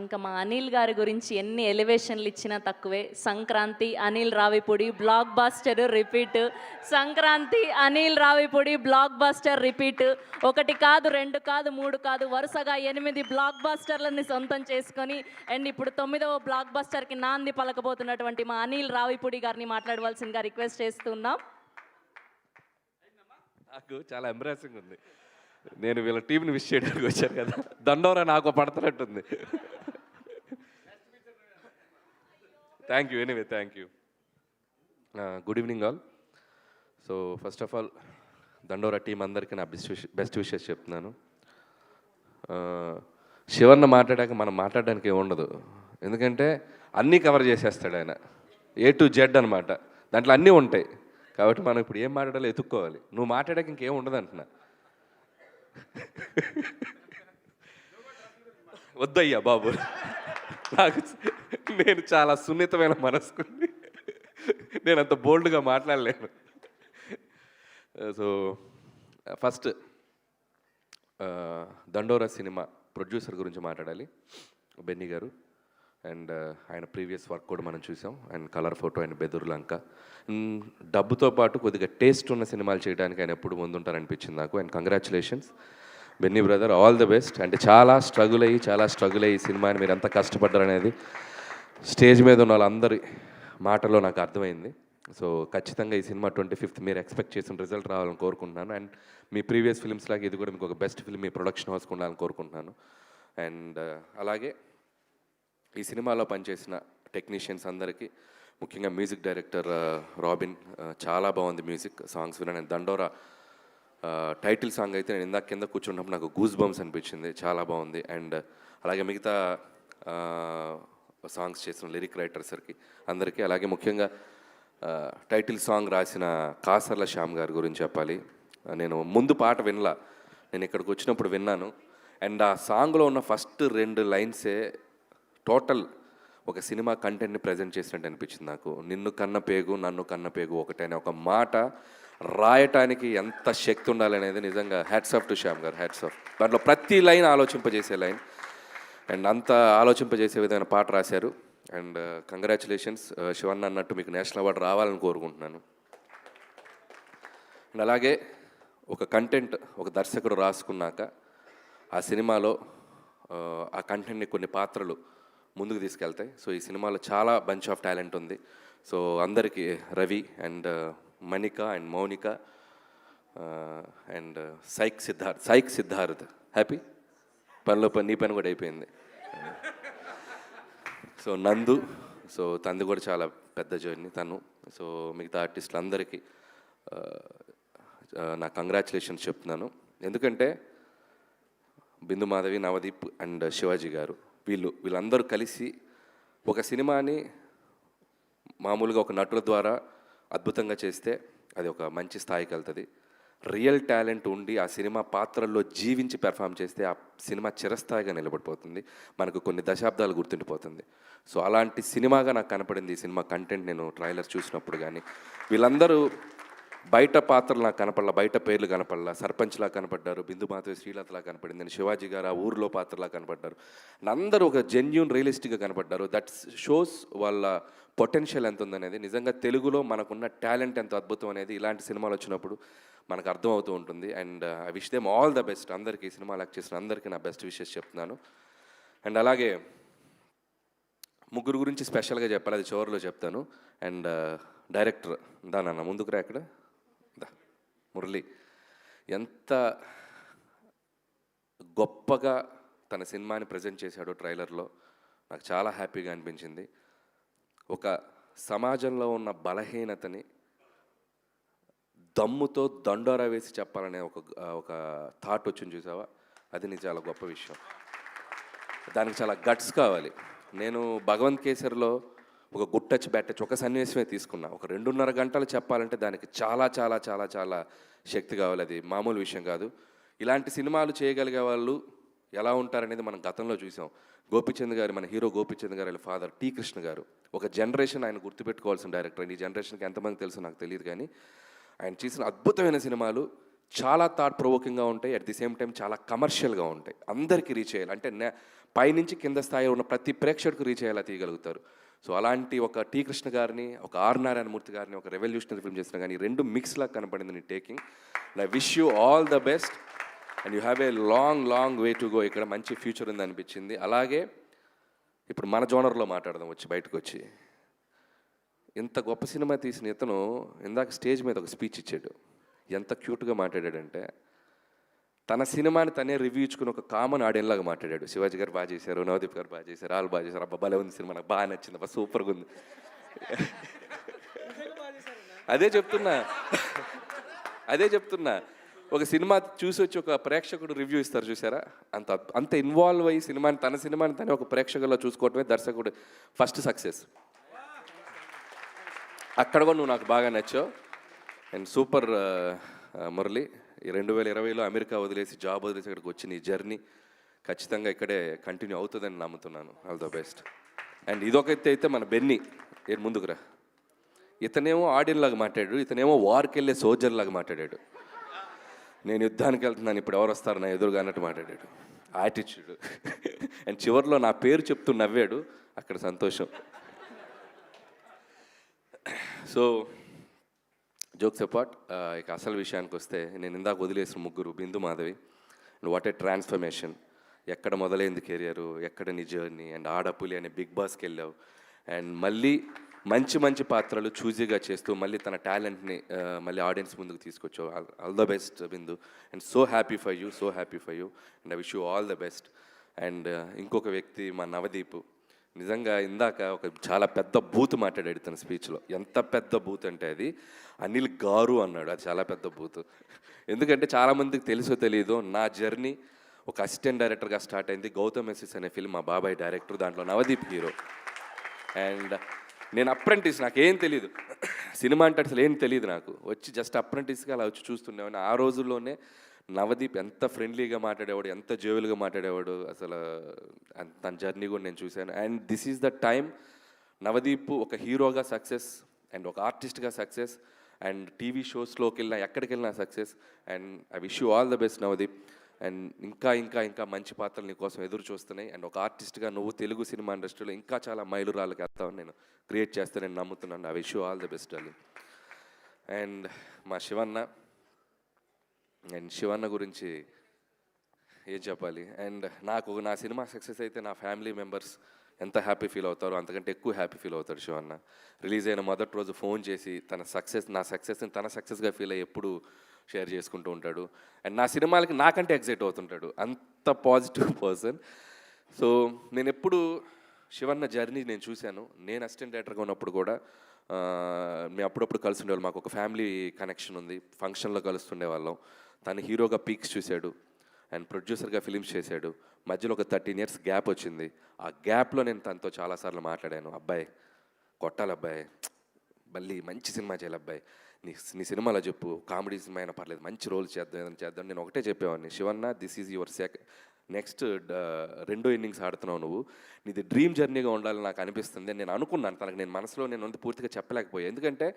ఇంకా మా అనిల్ గారి గురించి ఎన్ని ఎలివేషన్లు ఇచ్చినా తక్కువే. Sankranti Anil Ravipudi blockbuster repeat. Sankranti Anil Ravipudi blockbuster repeat. ఒకటి కాదు రెండు కాదు మూడు కాదు వరుసగా ఎనిమిది బ్లాక్ బాస్టర్లని సొంతం చేసుకొని అండ్ ఇప్పుడు తొమ్మిదవ బ్లాక్ బాస్టర్కి నాంది పలకబోతున్నటువంటి మా అనిల్ రావిపూడి గారిని మాట్లాడవలసిందిగా రిక్వెస్ట్ చేస్తున్నాం. నాకు చాలా ఎంబ్రాసింగ్ ఉంది. నేను వీళ్ళ టీంని విష్ చేయడానికి వచ్చాను కదా. దండోరా నాకు పడుతున్నట్టుంది thank you anyway thank you good evening all so first of all Dandora team అందరికీ నా బెస్ట్ విష్ బెస్ట్ విషెస్ చెప్తున్నాను. Uh, శివన్న మాట్లాడాక మనం మాట్లాడడానికి ఏమి ఉండదు. ఎందుకంటే అన్నీ కవర్ చేసేస్తాడు ఆయన. ఏ టు జెడ్ అనమాట దాంట్లో అన్నీ ఉంటాయి. కాబట్టి మనం ఇప్పుడు ఏం మాట్లాడాలో ఎత్తుక్కోవాలి. నువ్వు మాట్లాడాక ఇంకేం ఉండదు అంటున్నా. వద్దయ్యా బాబు. నాకు నేను చాలా సున్నితమైన మనసుకుని. నేను అంత బోల్డ్గా మాట్లాడలేను. So first Dandora cinema producer గురించి మాట్లాడాలి. బెన్నీ గారు. అండ్ uh, ఆయన ప్రీవియస్ వర్క్ కూడా మనం చూసాం. అండ్ కలర్ ఫోటో అండ్ బెదురు లంక. డబ్బుతో పాటు కొద్దిగా టేస్ట్ ఉన్న సినిమాలు చేయడానికి ఆయన ఎప్పుడు ముందుంటారనిపించింది నాకు. And congratulations Benny brother all the best. అంటే చాలా స్ట్రగుల్ అయ్యి చాలా స్ట్రగుల్ అయ్యి ఈ సినిమాని మీరు ఎంత కష్టపడ్డారు అనేది స్టేజ్ మీద ఉన్న వాళ్ళందరి మాటలో నాకు అర్థమైంది. సో ఖచ్చితంగా ఈ సినిమా ట్వంటీ ఫిఫ్త్ మీరు ఎక్స్పెక్ట్ చేసిన రిజల్ట్ రావాలని కోరుకుంటున్నాను. అండ్ మీ ప్రీవియస్ ఫిల్మ్స్ లాగా ఇది కూడా మీకు ఒక బెస్ట్ ఫిల్మ్ మీ ప్రొడక్షన్ హౌస్ ఉండాలని కోరుకుంటున్నాను. అండ్ uh, అలాగే ఈ సినిమాలో పనిచేసిన టెక్నీషియన్స్ అందరికీ ముఖ్యంగా మ్యూజిక్ డైరెక్టర్ రాబిన్ చాలా బాగుంది మ్యూజిక్ సాంగ్స్ విన్నాను దండోరా టైటిల్ సాంగ్ అయితే నేను ఇందాక కింద కూర్చున్నప్పుడు నాకు గూస్ బంప్స్ అనిపించింది చాలా బాగుంది. అండ్ అలాగే మిగతా సాంగ్స్ చేసిన లిరిక్ రైటర్స్కి అందరికీ అలాగే ముఖ్యంగా టైటిల్ సాంగ్ రాసిన కాసర్ల శ్యామ్ గారి గురించి చెప్పాలి. నేను ముందు పాట వినలా. నేను ఇక్కడికి వచ్చినప్పుడు విన్నాను. అండ్ ఆ సాంగ్లో ఉన్న ఫస్ట్ రెండు లైన్సే టోటల్ ఒక సినిమా కంటెంట్ని ప్రజెంట్ చేసినట్టు అనిపించింది నాకు. నిన్ను కన్న పేగు నన్ను కన్న పేగు ఒకటే అనే ఒక మాట రాయటానికి ఎంత శక్తి ఉండాలనేది నిజంగా హ్యాట్స్ ఆఫ్ టు శ్యామ్ గారు హ్యాట్స్ ఆఫ్ దాంట్లో ప్రతి లైన్ ఆలోచింపజేసే లైన్. అండ్ అంత ఆలోచింపజేసే విధమైన పాట రాశారు. And uh, congratulations uh, Shivanna అన్నట్టు మీకు నేషనల్ అవార్డు రావాలని కోరుకుంటున్నాను. అండ్ అలాగే ఒక కంటెంట్ ఒక దర్శకుడు రాసుకున్నాక ఆ సినిమాలో ఆ, ఆ కంటెంట్ని కొన్ని పాత్రలు ముందుకు తీసుకెళ్తాయి సో ఈ సినిమాలో చాలా బంచ్ ఆఫ్ టాలెంట్ ఉంది. సో అందరికీ Ravi and uh, Manika and Mounika uh, and uh, psych Siddharth psych Siddharth happy పనిలో పని నీ పని కూడా అయిపోయింది. సో నందు సో తంది కూడా చాలా పెద్ద జర్నీ తను. సో మిగతా ఆర్టిస్టులు అందరికీ నా కంగ్రాచులేషన్స్ చెప్తున్నాను. ఎందుకంటే బిందు మాధవి నవదీప్ అండ్ శివాజీ గారు. వీళ్ళు వీళ్ళందరూ కలిసి ఒక సినిమాని మామూలుగా ఒక నటుల ద్వారా అద్భుతంగా చేస్తే అది ఒక మంచి స్థాయికి వెళ్తుంది. రియల్ టాలెంట్ ఉండి ఆ సినిమా పాత్రల్లో జీవించి పెర్ఫామ్ చేస్తే ఆ సినిమా చిరస్థాయిగా నిలబడిపోతుంది. మనకు కొన్ని దశాబ్దాలు గుర్తుండిపోతుంది. సో అలాంటి సినిమాగా నాకు కనపడింది ఈ సినిమా కంటెంట్ నేను ట్రైలర్ చూసినప్పుడు కానీ వీళ్ళందరూ బయట పాత్రలు నాకు కనపడలా బయట పేర్లు కనపడలా సర్పంచ్లా కనపడ్డారు బిందు మాధవి శ్రీలతలా కనపడింది నేను శివాజీ గారు ఆ ఊర్లో పాత్రలా కనపడ్డారు. అందరూ ఒక జెన్యున్ రియలిస్టిక్గా కనపడ్డారు. దట్ షోస్ వాళ్ళ పొటెన్షియల్ ఎంత ఉందనేది నిజంగా తెలుగులో మనకున్న టాలెంట్ ఎంత అద్భుతం అనేది ఇలాంటి సినిమాలు వచ్చినప్పుడు మనకు అర్థమవుతూ ఉంటుంది. And I wish them all the best అందరికీ ఈ సినిమా యాక్ట్ చేసిన అందరికీ నా బెస్ట్ విషెస్ చెప్తున్నాను. అండ్ అలాగే ముగ్గురు గురించి స్పెషల్గా చెప్పాలి అది చివరిలో చెప్తాను. అండ్ డైరెక్టర్ దానన్న ముందుకు రా ఇక్కడ. మురళి ఎంత గొప్పగా తన సినిమాని ప్రజెంట్ చేశాడో ట్రైలర్లో నాకు చాలా హ్యాపీగా అనిపించింది. ఒక సమాజంలో ఉన్న బలహీనతని దమ్ముతో దండోరా వేసి చెప్పాలనే ఒక ఒక థాట్ వచ్చింది చూసావా? అది నీ చాలా గొప్ప విషయం. దానికి చాలా గట్స్ కావాలి. నేను భగవంత్ కేసర్లో ఒక గుడ్ టచ్ బ్యాడ్ టచ్ ఒక సన్నివేశమే తీసుకున్నా. ఒక రెండున్నర గంటలు చెప్పాలంటే దానికి చాలా చాలా చాలా చాలా శక్తి కావాలి. అది మామూలు విషయం కాదు. ఇలాంటి సినిమాలు చేయగలిగే వాళ్ళు ఎలా ఉంటారనేది మనం గతంలో చూసాం. గోపిచంద్ గారు మన హీరో గోపిచంద్ గారు వాళ్ళ ఫాదర్ టీ కృష్ణ గారు. ఒక జనరేషన్ ఆయన గుర్తుపెట్టుకోవాల్సిన డైరెక్టర్. ఈ జనరేషన్కి ఎంతమంది తెలుసు నాకు తెలియదు కానీ ఆయన చేసిన అద్భుతమైన సినిమాలు చాలా థాట్ ప్రొవోకింగ్గా ఉంటాయి. అట్ ది సేమ్ టైం చాలా కమర్షియల్గా ఉంటాయి. అందరికీ రీచ్ చేయాలి. అంటే నే పైనుంచి కింద స్థాయిలో ఉన్న ప్రతి ప్రేక్షకుడికి రీచ్ అయ్యేలా తీయగలుగుతారు. సో అలాంటి ఒక టీ కృష్ణ గారిని ఒక ఆర్ నారాయణమూర్తి గారిని ఒక రెవల్యూషనరీ ఫిల్మ్ చేసిన కానీ రెండు మిక్స్ లాగా కనపడింది నీ taking I wish you all the best and you have a long long way to go ఇక్కడ మంచి ఫ్యూచర్ ఉంది అనిపించింది. అలాగే ఇప్పుడు మన జోనర్లో మాట్లాడదాం వచ్చి బయటకు వచ్చి ఇంత గొప్ప సినిమా తీసిన ఇతను ఇందాక స్టేజ్ మీద ఒక స్పీచ్ ఇచ్చాడు. ఎంత క్యూట్గా మాట్లాడాడంటే తన సినిమాని తనే రివ్యూ ఇచ్చుకుని ఒక కామన్ ఆడియన్లాగా మాట్లాడాడు. శివాజీ గారు బాగా చేశారు నవదీప్ గారు బాగా చేశారు వాళ్ళు బాగా చేశారు. అబ్బా భలే ఉంది సినిమా నాకు బాగా నచ్చింది. అబ్బా సూపర్గా ఉంది. అదే చెప్తున్నా. అదే చెప్తున్నా. ఒక సినిమా చూసి వచ్చి ఒక ప్రేక్షకుడు రివ్యూ ఇస్తారు చూసారా? అంత అంత ఇన్వాల్వ్ అయ్యి సినిమాని తన సినిమాని తనే ఒక ప్రేక్షకుల్లో చూసుకోవటమే దర్శకుడు ఫస్ట్ సక్సెస్. అక్కడ కూడా నువ్వు నాకు బాగా నచ్చావు. And super Murali. రెండు వేల ఇరవైలో అమెరికా వదిలేసి జాబ్ వదిలేసి ఇక్కడికి వచ్చిన ఈ జర్నీ ఖచ్చితంగా ఇక్కడే కంటిన్యూ అవుతుందని నమ్ముతున్నాను. ఆల్ ద బెస్ట్ అండ్ ఇదొకైతే అయితే మన బెన్నీ ముందుకు ముందుకురా ఇతనేమో ఆడియన్లాగా మాట్లాడు మాట్లాడాడు ఇతనేమో వార్కి వెళ్ళే సోల్జర్ లాగా మాట్లాడాడు. నేను యుద్ధానికి వెళ్తున్నాను ఇప్పుడు ఎవరు వస్తారు నా ఎదురుగా అన్నట్టు మాట్లాడాడు. యాటిట్యూడ్ అండ్ చివరిలో నా పేరు చెప్తూ నవ్వాడు అక్కడ సంతోషం. సో జోక్స్ అపార్ట్ ఇక అసలు విషయానికి వస్తే నేను ఇందాక వదిలేసిన ముగ్గురు Bindu Madhavi and what a transformation ఎక్కడ మొదలైంది కెరియర్ ఎక్కడ నీ జర్నీ అండ్ ఆడపులి అనే బిగ్ బాస్కి వెళ్ళావు. అండ్ మళ్ళీ మంచి మంచి పాత్రలు చూజీగా చేస్తూ మళ్ళీ తన టాలెంట్ని మళ్ళీ ఆడియన్స్ ముందుకు తీసుకొచ్చావు. All the best Bindu. And so happy for you so happy for you and I wish you all the best and ఇంకొక వ్యక్తి మా నవదీప్. నిజంగా ఇందాక ఒక చాలా పెద్ద బూత్ మాట్లాడాడు తన స్పీచ్లో. ఎంత పెద్ద బూత్ అంటే అది? అనిల్ గారు అన్నాడు. అది చాలా పెద్ద బూత్ ఎందుకంటే చాలామందికి తెలుసో తెలియదో నా జర్నీ ఒక అసిస్టెంట్ డైరెక్టర్గా స్టార్ట్ అయింది. గౌతమ్ ఎస్ఎస్ అనే ఫిల్మ్ మా బాబాయ్ డైరెక్టర్ దాంట్లో నవదీప్ హీరో. అండ్ నేను అప్రెంటిస్ నాకేం తెలియదు సినిమా అంటే అసలు ఏం తెలియదు నాకు. వచ్చి జస్ట్ అప్రెంటిస్గా అలా వచ్చి చూస్తుండేవాడిని. ఆ రోజుల్లోనే నవదీప్ ఎంత ఫ్రెండ్లీగా మాట్లాడేవాడు ఎంత జోవెల్గా మాట్లాడేవాడు అసలు తన జర్నీ కూడా నేను చూశాను. And this is the time Navdeep ఒక హీరోగా సక్సెస్ అండ్ ఒక ఆర్టిస్ట్గా సక్సెస్ అండ్ టీవీ షోస్లోకి వెళ్ళినా ఎక్కడికి వెళ్ళినా success and I wish you all the best Navdeep. And ఇంకా ఇంకా ఇంకా మంచి పాత్రలు నీ కోసం ఎదురు చూస్తున్నాయి. అండ్ ఒక ఆర్టిస్ట్గా నువ్వు తెలుగు సినిమా ఇండస్ట్రీలో ఇంకా చాలా మైలురాళ్ళకి వెళ్తావని నేను క్రియేట్ చేస్తానని నమ్ముతున్నాను. I wish you all the best అని అండ్ మా శివన్న అండ్ శివన్న గురించి ఏం చెప్పాలి? అండ్ నాకు నా సినిమా సక్సెస్ అయితే నా ఫ్యామిలీ మెంబర్స్ ఎంత హ్యాపీ ఫీల్ అవుతారో అంతకంటే ఎక్కువ హ్యాపీ ఫీల్ అవుతారు శివన్న. రిలీజ్ అయిన మొదటి రోజు ఫోన్ చేసి తన సక్సెస్ నా సక్సెస్ని తన సక్సెస్గా ఫీల్ అయ్యి ఎప్పుడు షేర్ చేసుకుంటూ ఉంటాడు. అండ్ నా సినిమాలకి నాకంటే ఎగ్జైట్ అవుతుంటాడు. అంత పాజిటివ్ పర్సన్. సో నేను ఎప్పుడు శివన్న జర్నీ నేను చూశాను. నేను అసిస్టెంట్ డైరెక్టర్గా ఉన్నప్పుడు కూడా మేము అప్పుడప్పుడు కలిసి ఉండేవాళ్ళం. మాకు ఒక ఫ్యామిలీ కనెక్షన్ ఉంది. ఫంక్షన్లో కలుస్తుండే వాళ్ళం తను హీరోగా పీక్స్ చూశాడు అండ్ ప్రొడ్యూసర్గా ఫిలిమ్స్ చేశాడు. మధ్యలో ఒక థర్టీన్ ఇయర్స్ గ్యాప్ వచ్చింది. ఆ గ్యాప్లో నేను తనతో చాలాసార్లు మాట్లాడాను. అబ్బాయి కొట్టాలి అబ్బాయి. మళ్ళీ మంచి సినిమా చేయాలి అబ్బాయి. నీ నీ సినిమాలో చెప్పు. కామెడీ సినిమా అయినా పర్లేదు. మంచి రోల్ చేద్దాం ఏదైనా చేద్దాం. నేను ఒకటే చెప్పేవాడిని. Sivanna this is your sec next రెండో ఇన్నింగ్స్ ఆడుతున్నావు నువ్వు. నీది డ్రీమ్ జర్నీగా ఉండాలని నాకు అనిపిస్తుంది. నేను అనుకున్నాను. తనకు నేను మనసులో నేను పూర్తిగా చెప్పలేకపోయాను. ఎందుకంటే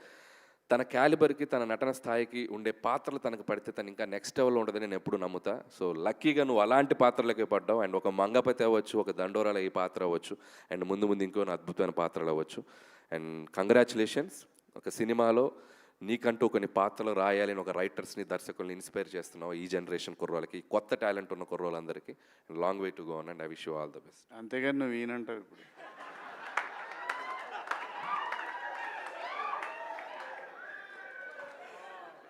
తన క్యాలిబర్కి తన నటన స్థాయికి ఉండే పాత్రలు తనకు పడితే తను ఇంకా నెక్స్ట్ లెవెల్లో ఉండదని నేను ఎప్పుడు నమ్ముతా. సో లక్కీగా నువ్వు అలాంటి పాత్రలకే పడ్డావు. అండ్ ఒక మంగపతి అవ్వచ్చు ఒక దండోరాల ఈ పాత్ర అవ్వచ్చు అండ్ ముందు ముందు ఇంకో అద్భుతమైన పాత్రలు అవ్వచ్చు. అండ్ కంగ్రాచులేషన్స్ ఒక సినిమాలో నీకంటూ కొన్ని పాత్రలు రాయాలని ఒక రైటర్స్ని దర్శకుల్ని ఇన్స్పైర్ చేస్తున్నావు ఈ జనరేషన్ కుర్రోళ్ళకి కొత్త టాలెంట్ ఉన్న కుర్రోళ్ళందరికీ. Long way to go and I wish you all the best అంతేగాని నువ్వు ఈయనంటావు ఇప్పుడు.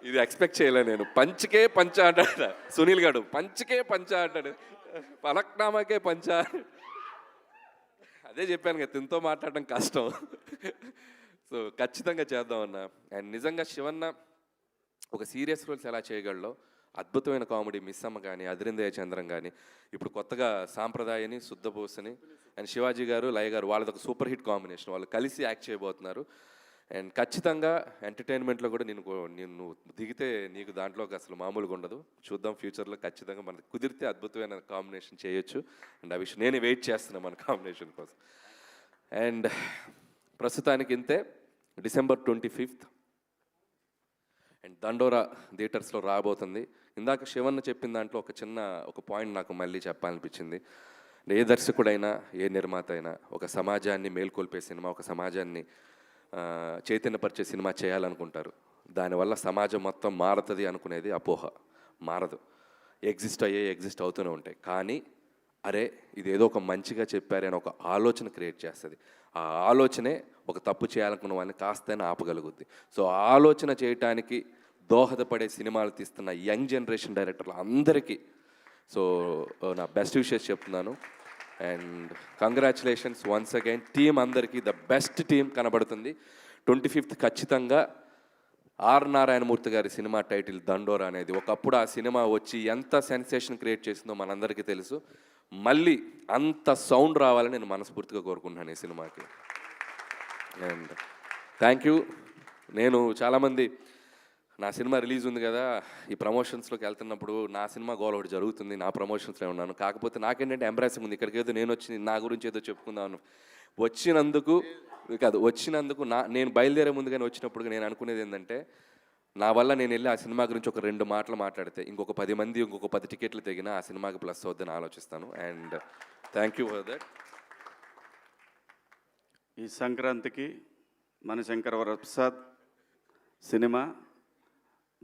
ఇది ఎక్స్పెక్ట్ చేయలే నేను. పంచకే పంచ అంటాడు. సునీల్ గారు పంచకే పంచ అంటాడు. పలక్నామాకే పంచ. అదే చెప్పాను కదా తినతో మాట్లాడడం కష్టం. సో ఖచ్చితంగా చేద్దామన్నా. అండ్ నిజంగా శివన్న ఒక సీరియస్ రోల్స్ ఎలా చేయగలడో అద్భుతమైన కామెడీ మిస్ అమ్మ కానీ అదిరిందయ చంద్రం కానీ ఇప్పుడు కొత్తగా సాంప్రదాయని శుద్ధబోసని అండ్ శివాజీ గారు లయ గారు వాళ్ళది ఒక సూపర్ హిట్ కాంబినేషన్. వాళ్ళు కలిసి యాక్ట్ చేయబోతున్నారు. అండ్ ఖచ్చితంగా ఎంటర్టైన్మెంట్లో కూడా నేను నేను దిగితే నీకు దాంట్లోకి అసలు మామూలుగా ఉండదు. చూద్దాం ఫ్యూచర్లో ఖచ్చితంగా మనకు కుదిరితే అద్భుతమైన కాంబినేషన్ చేయొచ్చు. అండ్ ఆ విషయం నేను వెయిట్ చేస్తున్నాను మన కాంబినేషన్ కోసం. అండ్ ప్రస్తుతానికి ఇంతే. డిసెంబర్ ట్వంటీ ఫిఫ్త్ అండ్ దండోరా థియేటర్స్లో రాబోతుంది. ఇందాక శివన్న చెప్పిన దాంట్లో ఒక చిన్న ఒక పాయింట్ నాకు మళ్ళీ చెప్పాలనిపించింది. ఏ దర్శకుడైనా ఏ నిర్మాత అయినా ఒక సమాజాన్ని మేల్కొల్పే సినిమా ఒక సమాజాన్ని చైతన్యపరిచే సినిమా చేయాలనుకుంటారు. దానివల్ల సమాజం మొత్తం మారుతుంది అనుకునేది అపోహ. మారదు. ఎగ్జిస్ట్ అయ్యే ఎగ్జిస్ట్ అవుతూనే ఉంటాయి. కానీ అరే ఇదేదో ఒక మంచిగా చెప్పారే అని ఒక ఆలోచన క్రియేట్ చేస్తుంది. ఆ ఆలోచనే ఒక తప్పు చేయాలనుకున్న వాళ్ళని కాస్తైనా ఆపగలుగుద్ది. సో ఆలోచన చేయటానికి దోహదపడే సినిమాలు తీస్తున్న యంగ్ జనరేషన్ డైరెక్టర్లు అందరికీ. సో నా బెస్ట్ విషెస్ చెప్తున్నాను. And congratulations once again. Team అందరికీ ద బెస్ట్ టీం కనబడుతుంది. ట్వంటీ ఫిఫ్త్ ఖచ్చితంగా ఆర్ నారాయణమూర్తి గారి సినిమా టైటిల్ దండోరా అనేది. ఒకప్పుడు ఆ సినిమా వచ్చి ఎంత సెన్సేషన్ క్రియేట్ చేసిందో మనందరికీ తెలుసు. మళ్ళీ అంత సౌండ్ రావాలని నేను మనస్ఫూర్తిగా కోరుకుంటున్నాను ఈ సినిమాకి. And thank you. నేను చాలామంది నా సినిమా రిలీజ్ ఉంది కదా ఈ ప్రమోషన్స్లోకి వెళ్తున్నప్పుడు నా సినిమా గోల్ ఒకటి జరుగుతుంది నా ప్రమోషన్స్లో ఉన్నాను. కాకపోతే నాకేంటంటే ఎంబ్రాసింగ్ ఉంది. ఇక్కడికి ఏదో నేను వచ్చి నా గురించి ఏదో చెప్పుకుందాం వచ్చినందుకు కాదు వచ్చినందుకు నా నేను బయలుదేరే ముందుగానే వచ్చినప్పుడు నేను అనుకునేది ఏంటంటే నా వల్ల నేను వెళ్ళి ఆ సినిమా గురించి ఒక రెండు మాటలు మాట్లాడితే ఇంకొక పది మంది ఇంకొక పది టికెట్లు తెగినా ఆ సినిమాకి ప్లస్ అవుద్దని ఆలోచిస్తాను. And thank you for that. ఈ సంక్రాంతికి మన శంకర వరప్రసాద్ సినిమా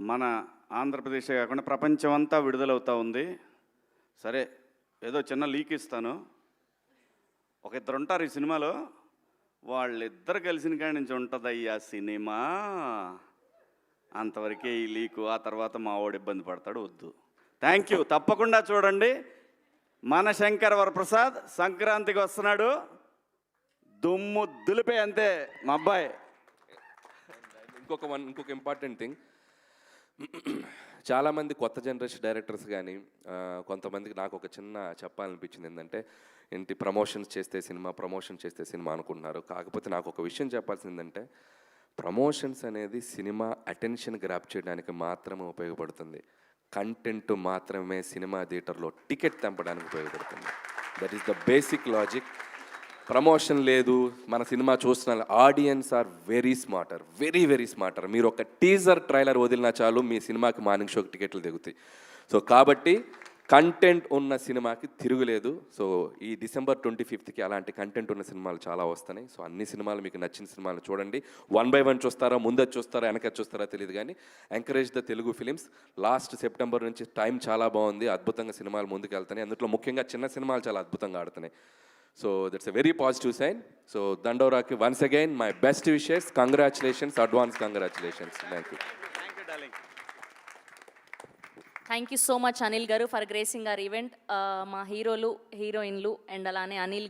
మన ఆంధ్రప్రదేశ్ కాకుండా ప్రపంచం అంతా విడుదలవుతూ ఉంది. సరే ఏదో చిన్న లీక్ ఇస్తాను. ఒక ఇద్దరు ఉంటారు ఈ సినిమాలో. వాళ్ళిద్దరు కలిసిన కాడి నుంచి ఉంటుంది సినిమా. అంతవరకే ఈ లీకు. ఆ తర్వాత మా వాడు ఇబ్బంది పడతాడు వద్దు. థ్యాంక్ యూ తప్పకుండా చూడండి. మన శంకర వరప్రసాద్ సంక్రాంతికి వస్తున్నాడు. దుమ్ము దులిపే అంతే మా అబ్బాయి. ఇంకొక వన్ ఇంకొక ఇంపార్టెంట్ థింగ్ చాలామంది కొత్త జనరేషన్ డైరెక్టర్స్ కానీ కొంతమందికి నాకు ఒక చిన్న చెప్పాలనిపించింది ఏంటంటే ఏంటి ప్రమోషన్స్ చేస్తే సినిమా ప్రమోషన్ చేస్తే సినిమా అనుకుంటున్నారు. కాకపోతే నాకు ఒక విషయం చెప్పాల్సింది ఏంటంటే ప్రమోషన్స్ అనేది సినిమా అటెన్షన్ గ్రాప్ చేయడానికి మాత్రమే ఉపయోగపడుతుంది. కంటెంట్ మాత్రమే సినిమా థియేటర్లో టికెట్ తెంపడానికి ఉపయోగపడుతుంది. That is the basic logic promotion లేదు మన సినిమా చూస్తున్న audience are very smarter very very smarter. మీరు ఒక టీజర్ ట్రైలర్ వదిలినా చాలు మీ సినిమాకి మార్నింగ్ షోకి టికెట్లు దిగుతాయి. సో కాబట్టి కంటెంట్ ఉన్న సినిమాకి తిరుగులేదు. సో ఈ డిసెంబర్ ట్వంటీ ఫిఫ్త్కి అలాంటి కంటెంట్ ఉన్న సినిమాలు చాలా వస్తున్నాయి. సో అన్ని సినిమాలు మీకు నచ్చిన సినిమాలు చూడండి. వన్ బై వన్ చూస్తారా ముందర చూస్తారా వెనక చూస్తారా తెలియదు కానీ encourage the Telugu films last September నుంచి టైం చాలా బాగుంది. అద్భుతంగా సినిమాలు ముందుకు వెళ్తున్నాయి అందులో ముఖ్యంగా చిన్న సినిమాలు చాలా అద్భుతంగా ఆడుతున్నాయి. So that's a very positive sign so దండోరాకి once again my best wishes congratulations advance congratulations thank you thank you so much Anil garu for gracing are event మా హీరోలు హీరోయిన్లు అండ్ అలానే అనిల్ గారు